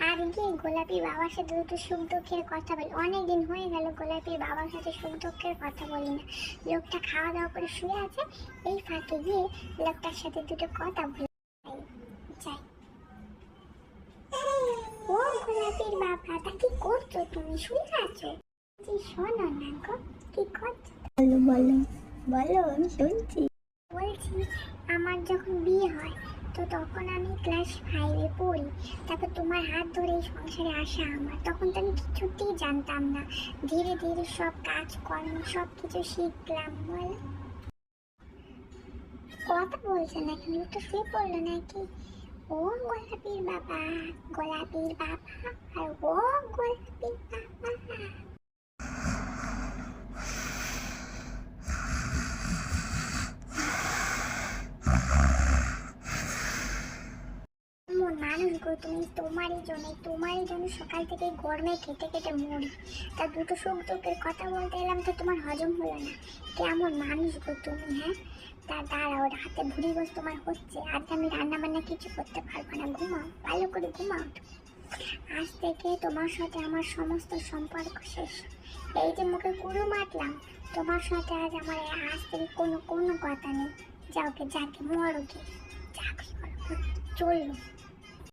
আজকে গোলাপি বাবার সাথে দুটো সুখ দুঃখের কথা বলি। অনেকদিন হয়ে গেল গোলাপির বাবার সাথে সুখ দুঃখের কথা বলি না। লোকটা খাওয়া দাওয়া করে শুয়ে আছে এই ফাঁকে গিয়ে লোকটার সাথে দুটো কথা বলি। যাই। ও গোলাপির বাবা তা কি করছ তুমি? শুয়ে আছো? শোনো না গো কি করছ? বলো বলো বলো আমি শুনছি। বলছি আমার যখন বিয়ে হয় তো তখন আমি ক্লাস ফাইভে পড়ি। তারপর তোমার হাত ধরে সংসারে আসা আমার। তখন তো আমি কিছুতেই জানতাম না। ধীরে ধীরে সব কাজকর্ম সব কিছু শিখলাম, বল। কথা বলছে না কেন? তো শুয়ে পড়ল নাকি? ও গোলাপির বাবা গোলাপির বাবা, আর ও গোলাপির বাবা এমন মানুষ গো, তুমি তোমারই জন্য তোমারই জন্য সকাল থেকে গরমে খেতে খেতে মরি। তা দুটো সুখ দুঃখের কথা বলতে এলাম তো তোমার হজম হলো না। কেমন মানুষ গো তুমি হ্যাঁ? তা দাঁড়াও হাতে ভুড়ি বস তোমার হচ্ছে আজ আমি রান্না বান্না কিছু করতে পারব না। ঘুমাও, ভালো করে ঘুমাও আজ থেকে তোমার সাথে আমার সমস্ত সম্পর্ক শেষ। এই যে মুখে কুড়ু মারলাম, তোমার সাথে আজ আমার আজ থেকে কোনো কোনো কথা নেই। যাওকে যাকে, মরো কি চলল